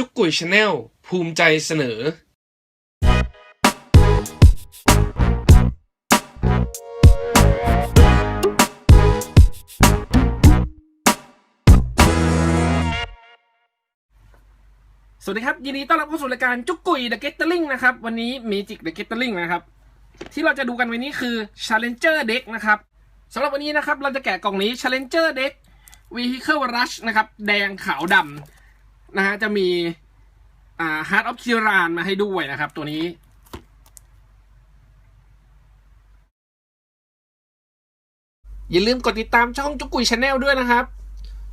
จุกกุยชาแนลภูมิใจเสนอ สวัสดีครับ ยินดีต้อนรับเข้าสู่รายการจุกกุย The Gathering นะครับ วันนี้ Magic The Gathering นะครับ ที่เราจะดูกันวันนี้คือ Challenger Deck นะครับสำหรับวันนี้นะครับ เราจะแกะกล่องนี้ Challenger Deck Vehicle Rush นะครับ แดงขาวดำ นะฮะจะมีอ่า Heart of Kiran มาให้ด้วยนะครับ ตัวนี้อย่าลืมกดติดตามช่องจุกกุยชาแนลด้วยนะครับ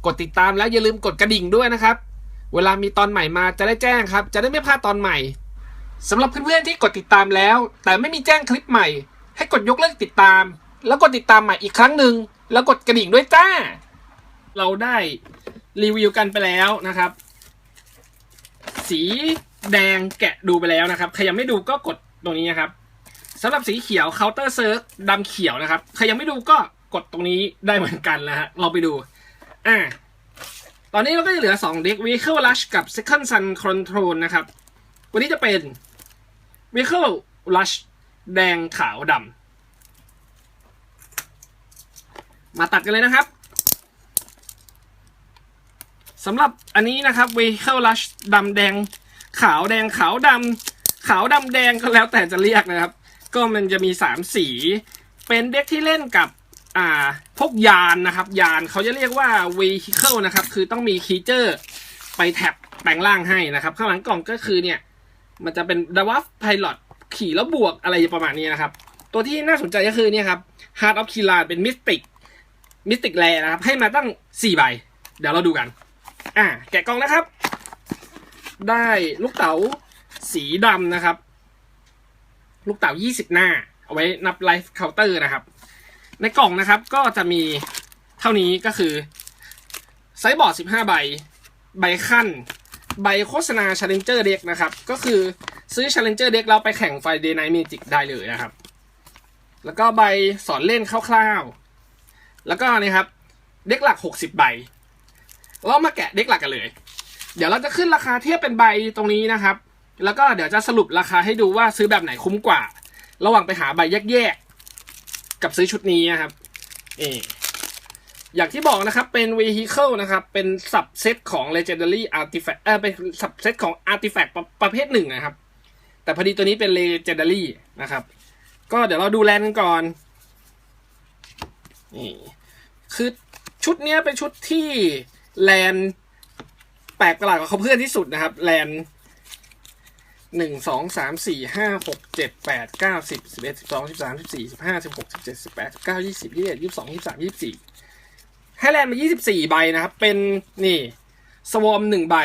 กดติดตามแล้วอย่าลืมกดกระดิ่งด้วยนะครับ เวลามีตอนใหม่มาจะได้แจ้งครับ จะได้ไม่พลาดตอนใหม่สำหรับเพื่อนๆที่กดติดตามแล้ว แต่ไม่มีแจ้งคลิปใหม่ ให้กดยกเลิกติดตาม แล้วกดติดตามใหม่อีกครั้งหนึ่งแล้วกดกระดิ่งด้วยจ้า เราได้รีวิวกันไปแล้วนะครับ สีแดงแกะดูไปแล้วนะครับ ใครยังไม่ดูก็กดตรงนี้นะครับสำหรับสีเขียวเคาน์เตอร์เซิร์ฟดำเขียวนะครับ ใครยังไม่ดูก็กดตรงนี้ได้เหมือนกันนะฮะ เราไปดู อ่า ตอนนี้เราก็จะเหลือ 2 เด็ก Vehicle Rush กับ Second Sun Control นะครับ วันนี้จะเป็น Vehicle Rush แดงขาวดำ มาตัดกันเลยนะครับ สำหรับอันนี้นะครับ Vehicle Rush ดำแดง ขาวแดงขาวดำขาวดำแดงก็แล้วแต่จะเรียกนะครับ ก็มันจะมี 3 สี เป็นเด็กที่เล่นกับอ่าพวกยานนะครับ ยานเขาจะเรียกว่า vehicle นะครับ คือต้องมีคีเจอร์ไปแท็บแปลงร่างให้นะครับ ข้างหลังกล่องก็คือเนี่ย มันจะเป็นดาว f Pilot ขี่แล้วบวกอะไรประมาณนี้นะครับ ตัวที่น่าสนใจก็คือเนี่ยครับ Heart of Kiran เป็นมิสติกมิสติกแลนะครับ ให้มาตั้ง 4 ใบ เดี๋ยวเราดูกัน อ่าแกะกล่องนะครับ ได้ลูกเต๋าสีดำนะครับ ลูกเต๋า20หน้า เอาไว้นับไลฟ์เคาน์เตอร์นะครับ ในกล่องนะครับก็จะมีเท่านี้ก็คือไซส์บอร์ด15ใบ ใบขั้น ใบโฆษณา Challenger Deck นะครับ ก็คือซื้อ Challenger Deck แล้วไปแข่ง Friday Night Magic ได้เลยนะครับ แล้วก็ใบสอนเล่นคร่าวๆ แล้วก็นี่ครับ เด็กหลัก 60 ใบ เรามาแกะเด็กหลักกันเลย เดี๋ยวเราจะขึ้นราคาเทียบเป็นใบตรงนี้นะครับ แล้วก็เดี๋ยวจะสรุปราคาให้ดูว่าซื้อแบบไหนคุ้มกว่า ระหว่างไปหาใบแยกๆกับซื้อชุดนี้นะครับเอออย่างที่บอกนะครับเป็น vehicle นะครับ เป็นสับเซตของ legendary artifact เออเป็นสับเซตของ artifact ประประเภทหนึ่งนะครับ แต่พอดีตัวนี้เป็น legendary นะครับ ก็เดี๋ยวเราดูแลนกันก่อนนี่คือชุดนี้เป็นชุดที่ แลนแปลกประหลาดกว่าเขาเพื่อนที่สุดนะครับ แลนหนึ่งสองสามสี่ห้าหกเจ็ดแปดเก้าสิบสิบเอ็ดสิบสองสิบสามสิบสี่สิบห้าสิบหกสิบเจ็ดสิบแปดสิบเก้ายี่สิบยี่สิบเอ็ดยี่สิบสองยี่สิบสามยี่สิบสี่ให้แลนมายี่สิบสี่ใบนะครับ เป็นนี่สวอมหนึ่งใบ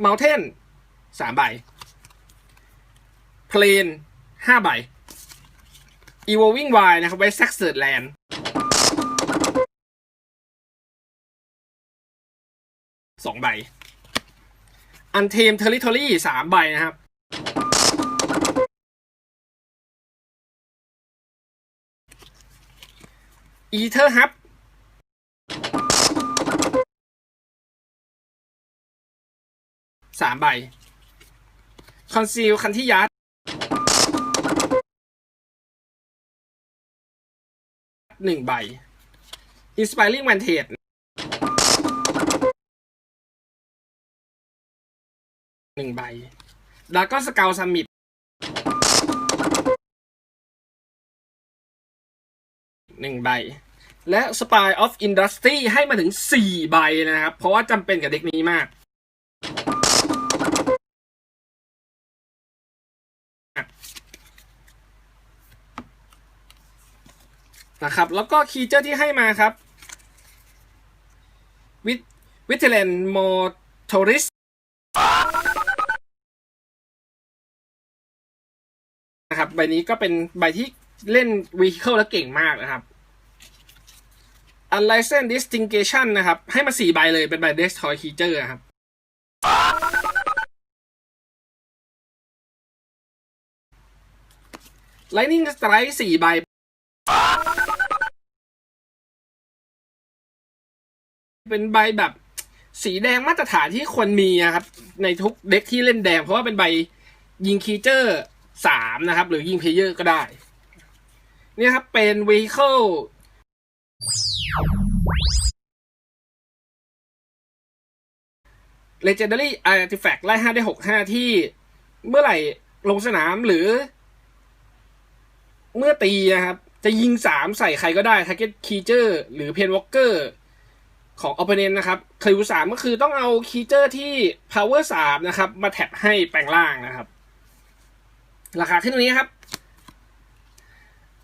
เมลเทนสามใบเพลนห้าใบ Evolving Y นะครับไว้ s a x เ r ิร์ดแลนด์ สองใบ อันเทมเทอริทอรี่สามใบนะครับ อีเทอร์ฮับสามใบ คอนซีลคันที่ยัดหนึ่งใบอินสป r ริง v ม n เท e หนึ่งใบดาก็สเกาวซัมมิตหนึ่งใบ และ Spy of Industry ให้มาถึงสี่ใบนะครับ เพราะว่าจำเป็นกับเด็กนี้มาก นะครับ แล้วก็คีเจอร์ที่ให้มาครับ วิวิเทเลนโมโทริส ใบนี้ก็เป็นใบที่เล่น vehicle แล้วเก่งมากนะครับ unlicensed distinction นะครับ ให้มาสี่ใบเลยเป็นใบ destroy creature นะครับ lightning strike สี่ใบ เป็นใบแบบสีแดงมาตรฐานที่ควรมีนะครับ ในทุกเด็กที่เล่นแดง เพราะว่าเป็นใบยิงคีเจอร์ สามนะครับ หรือยิงเพลเยอร์ก็ได้ เนี่ยครับเป็น vehicle legendary artifact ไล่ห้าได้หกห้าที่เมื่อไหร่ลงสนามหรือ เมื่อตีนะครับ จะยิงสามใส่ใครก็ได้ target creature หรือ pen walker ของ opponent นะครับคลิวสามก็คือต้องเอา creature ที่ power สามนะครับ มาแท็บให้แปลงร่างนะครับ ราคาขึ้นตรงนี้ครับ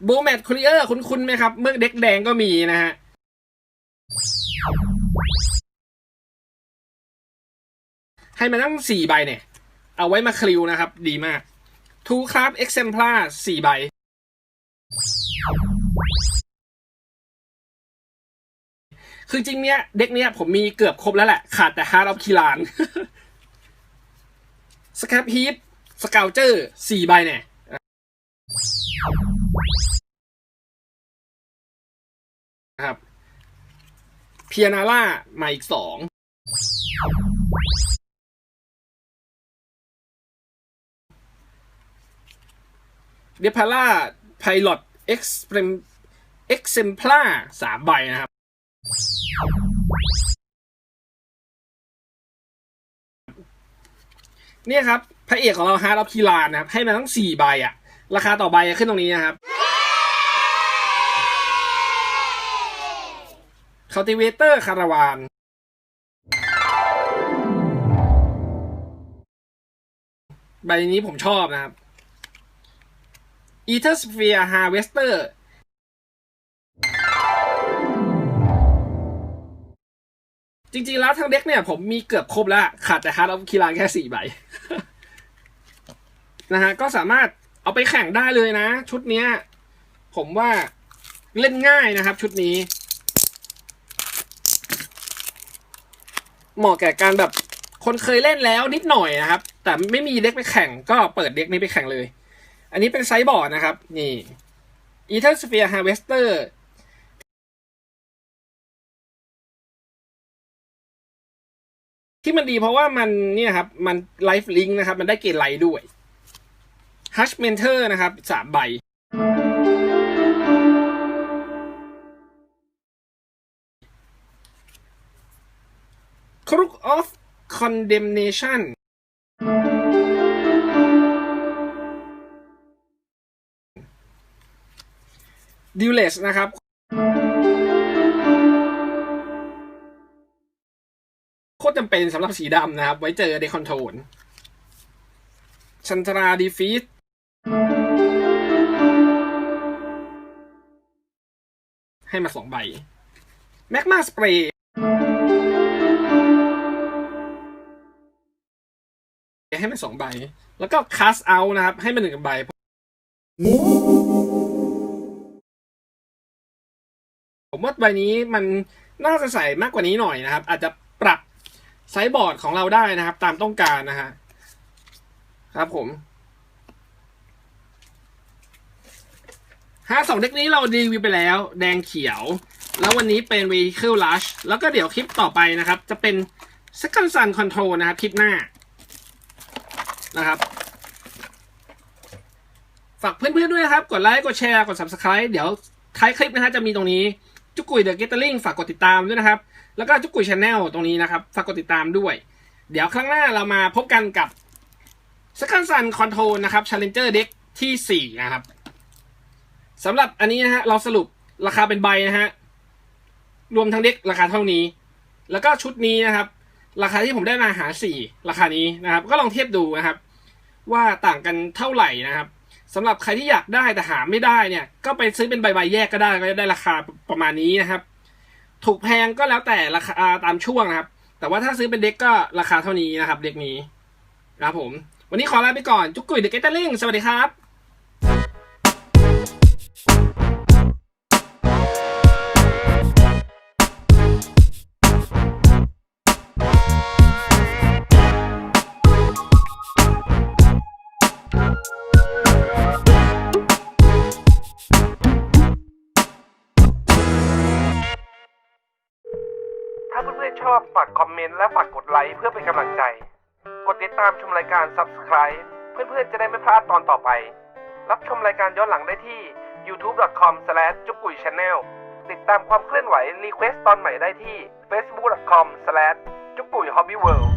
โบแมทคูริเออร์คุ้นๆไหมครับ เมื่อเด็กแดงก็มีนะฮะให้มาตั้งสี่ใบเนี่ย เอาไว้มาคลิวนะครับ ดีมากทูครับ exemplar สี่ใบ คือจริงเนี้ย เด็กเนี้ยผมมีเกือบครบแล้วแหละ ขาดแต่ Heart of Kiran สครับฮีท สเกลเจอร์สี่ใบเนี่ยนะครับเพียนาร่ามาอีกสองเดพาร่าไพลอตเอ็กซ์เพรมเอ็กเซมพลาสามใบนะครับ เนี่ยครับ พระเอกของเราฮาร์ดออฟคีลานนะครับ ให้มาทั้งสี่ใบอะราคาต่อใบขึ้นตรงนี้นะครับ cultivator คาราวานใบนี้ผมชอบนะครับ Ether Sphere Harvester จริงๆ แล้วทั้งเด็กเนี่ย ผมมีเกือบครบแล้ว ขาดแต่ Heart of Kiran แค่สี่ใบ นะฮะก็สามารถเอาไปแข่งได้เลยนะ ชุดเนี้ย ผมว่าเล่นง่ายนะครับ ชุดนี้ เหมาะแก่การแบบคนเคยเล่นแล้วนิดหน่อยนะครับ แต่ไม่มีเด็กไปแข่ง ก็เปิดเด็กนี้ไปแข่งเลย อันนี้เป็นไซส์บอร์ดนะครับ นี่ Ether Sphere Harvester ที่มันดีเพราะว่ามันเนี่ยครับ มันไลฟ์ลิงก์นะครับ มันได้เกณฑ์ไลท์ด้วย Hush Mentor นะครับสามใบ Crook of Condemnation ดิวเลสนะครับโคตรจำเป็นสำหรับสีดำนะครับ ไว้เจอเดคอนโทรลชันตราดีฟีต ให้มาสองใบแมกมาสเปรย์ให้มันสองใบ แล้วก็คัสเอานะครับ ให้มันหนึ่งใบผมว่าใบนี้มันน่าจะใส่มากกว่านี้หน่อยนะครับ อาจจะปรับไซส์บอร์ดของเราได้นะครับ ตามต้องการนะฮะครับผม ฮะสองเด็กนี้เรารีวิวไปแล้ว แดงเขียว แล้ววันนี้เป็น Vehicle Rush แล้วก็เดี๋ยวคลิปต่อไปนะครับ จะเป็น Second Sun Control นะครับคลิปหน้านะครับฝากเพื่อนๆด้วยนะครับ กดไลค์กดแชร์กด Subscribe เดี๋ยวท้ายคลิปนะฮะจะมีตรงนี้จุกุยเดอะเกตเตอร์ลิงฝากกดติดตามด้วยนะครับ แล้วก็จุกกุยชาแนลตรงนี้นะครับ ฝากกดติดตามด้วย เดี๋ยวครั้งหน้าเรามาพบกันกับ Second Sun Control นะครับ Challenger Deck ที่ 4 นะครับ สำหรับอันนี้นะฮะเราสรุปราคาเป็นใบนะฮะรวมทั้งเด็กราคาเท่านี้ แล้วก็ชุดนี้นะครับ ราคาที่ผมได้มาหาสี่ราคานี้นะครับ ก็ลองเทียบดูนะครับ ว่าต่างกันเท่าไหร่นะครับสำหรับใครที่อยากได้แต่หาไม่ได้เนี่ย ก็ไปซื้อเป็นใบๆแยกก็ได้ก็จะได้ราคาประมาณนี้นะครับ ถูกแพงก็แล้วแต่ราคาตามช่วงนะครับ แต่ว่าถ้าซื้อเป็นเด็กก็ราคาเท่านี้นะครับ เด็กนี้นะครับผม วันนี้ขอลาไปก่อนจุกกุยเด็กเกตเตอร์ลิงสวัสดีครับ อบฝากคอมเมนต์และฝากกดไลค์เพื่อเป็นกำลังใจ กดติดตามชมรายการ Subscribe เพื่อนๆจะได้ไม่พลาดตอนต่อไป รับชมรายการย้อนหลังได้ที่ youtube.com j u k u i channel ติดตามความเคลื่อนไหวรีเควสตอนใหม่ได้ที่ facebook.com j u k u i hobby world